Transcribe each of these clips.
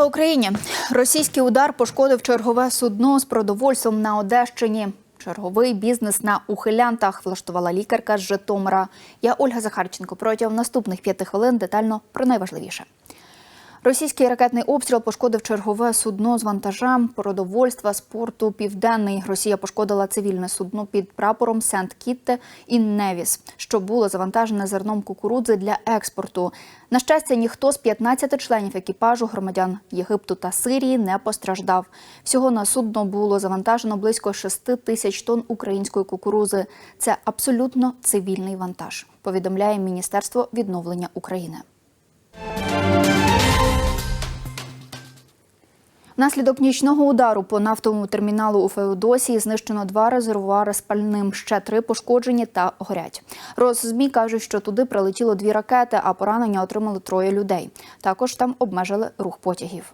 Україні! Російський удар пошкодив чергове судно з продовольством на Одещині. Черговий бізнес на ухилянтах влаштувала лікарка з Житомира. Я Ольга Захарченко. Протягом наступних п'яти хвилин детально про найважливіше. Російський ракетний обстріл пошкодив чергове судно з вантажем продовольства з порту Південний. Росія пошкодила цивільне судно під прапором Сент-Кітте і Невіс, що було завантажене зерном кукурудзи для експорту. На щастя, ніхто з 15 членів екіпажу громадян Єгипту та Сирії не постраждав. Всього на судно було завантажено близько 6 тисяч тонн української кукурузи. Це абсолютно цивільний вантаж. Повідомляє Міністерство відновлення України. Внаслідок нічного удару по нафтовому терміналу у Феодосії знищено два резервуари з пальним. Ще три пошкоджені та горять. Роззмі кажуть, що туди прилетіло дві ракети, а поранення отримали троє людей. Також там обмежили рух потягів.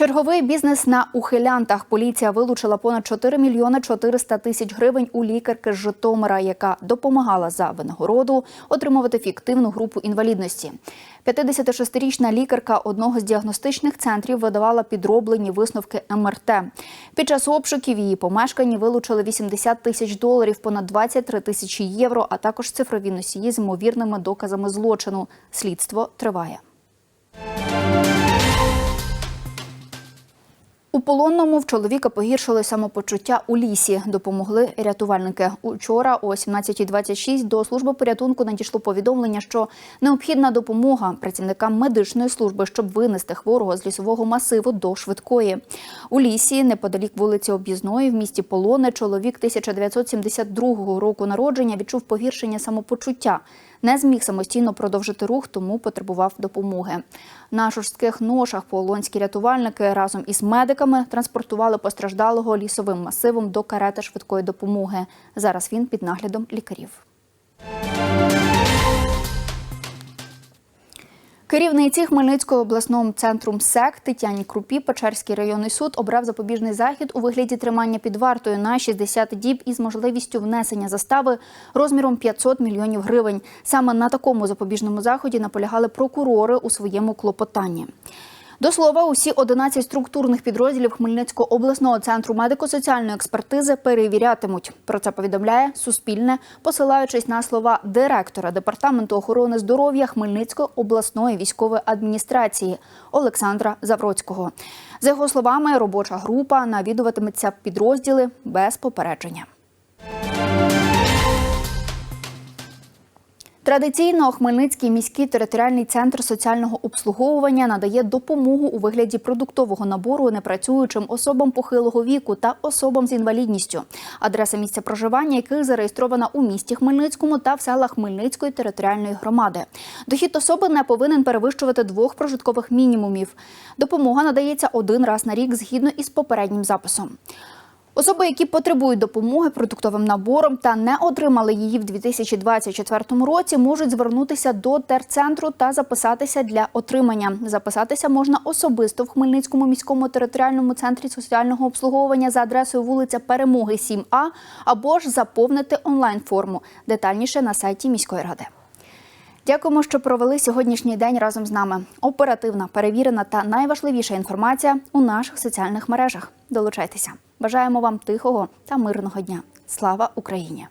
Черговий бізнес на ухилянтах. Поліція вилучила понад 4 мільйони 400 тисяч гривень у лікарки з Житомира, яка допомагала за винагороду отримувати фіктивну групу інвалідності. 56-річна лікарка одного з діагностичних центрів видавала підроблені висновки МРТ. Під час обшуків її помешканні вилучили 80 тисяч доларів, понад 23 тисячі євро, а також цифрові носії з ймовірними доказами злочину. Слідство триває. У полонному в чоловіка погіршили самопочуття у лісі. Допомогли рятувальники. Учора о 17.26 до служби порятунку надійшло повідомлення, що необхідна допомога працівникам медичної служби, щоб винести хворого з лісового масиву до швидкої. У лісі, неподалік вулиці Об'їзної, в місті Полоне, чоловік 1972 року народження відчув погіршення самопочуття. Не зміг самостійно продовжити рух, тому потребував допомоги. На жорстких ношах полонські рятувальники разом із медиками транспортували постраждалого лісовим масивом до карети швидкої допомоги. Зараз він під наглядом лікарів. Керівниці Хмельницького обласного центру МСЕК Тетяні Крупі Печерський районний суд обрав запобіжний захід у вигляді тримання під вартою на 60 діб із можливістю внесення застави розміром 500 мільйонів гривень. Саме на такому запобіжному заході наполягали прокурори у своєму клопотанні. До слова, усі 11 структурних підрозділів Хмельницького обласного центру медико-соціальної експертизи перевірятимуть. Про це повідомляє Суспільне, посилаючись на слова директора департаменту охорони здоров'я Хмельницької обласної військової адміністрації Олександра Завроцького. За його словами, робоча група навідуватиметься підрозділи без попередження. Традиційно Хмельницький міський територіальний центр соціального обслуговування надає допомогу у вигляді продуктового набору непрацюючим особам похилого віку та особам з інвалідністю. Адреса місця проживання яких зареєстрована у місті Хмельницькому та в селах Хмельницької територіальної громади. Дохід особи не повинен перевищувати двох прожиткових мінімумів. Допомога надається один раз на рік згідно із попереднім записом. Особи, які потребують допомоги продуктовим набором та не отримали її в 2024 році, можуть звернутися до терцентру та записатися для отримання. Записатися можна особисто в Хмельницькому міському територіальному центрі соціального обслуговування за адресою вулиця Перемоги 7А або ж заповнити онлайн-форму. Детальніше на сайті міської ради. Дякуємо, що провели сьогоднішній день разом з нами. Оперативна, перевірена та найважливіша інформація у наших соціальних мережах. Долучайтеся. Бажаємо вам тихого та мирного дня. Слава Україні!